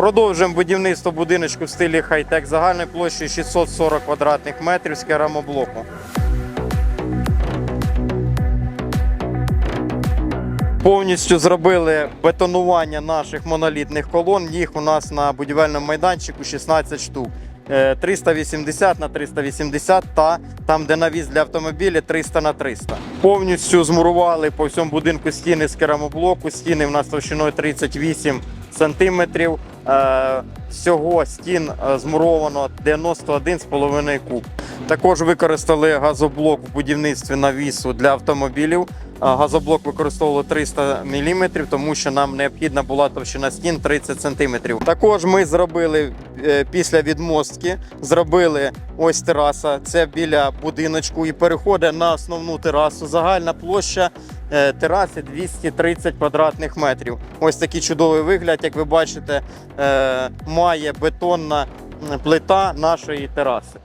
Продовжуємо будівництво будиночку в стилі хай-тек загальною площею 640 квадратних метрів з керамоблоку. Повністю зробили бетонування наших монолітних колон. Їх у нас на будівельному майданчику 16 штук. Е, 380 на 380 та там, де навіс для автомобіля 300 на 300. Повністю змурували по всьому будинку стіни з керамоблоку. Стіни в нас товщиною 38 сантиметрів. Е, Всього стін е, змуровано 91,5 куб. Також використали газоблок в будівництві навісу для автомобілів. Газоблок використовували 300 мм, тому що нам необхідна була товщина стін 30 см. Також ми зробили е, після відмостки, зробили ось тераса. Це біля будиночку і переходить на основну терасу. Загальна площа е, тераси 230 квадратних метрів. Ось такий чудовий вигляд, як ви бачите, е, має бетонна плита нашої тераси.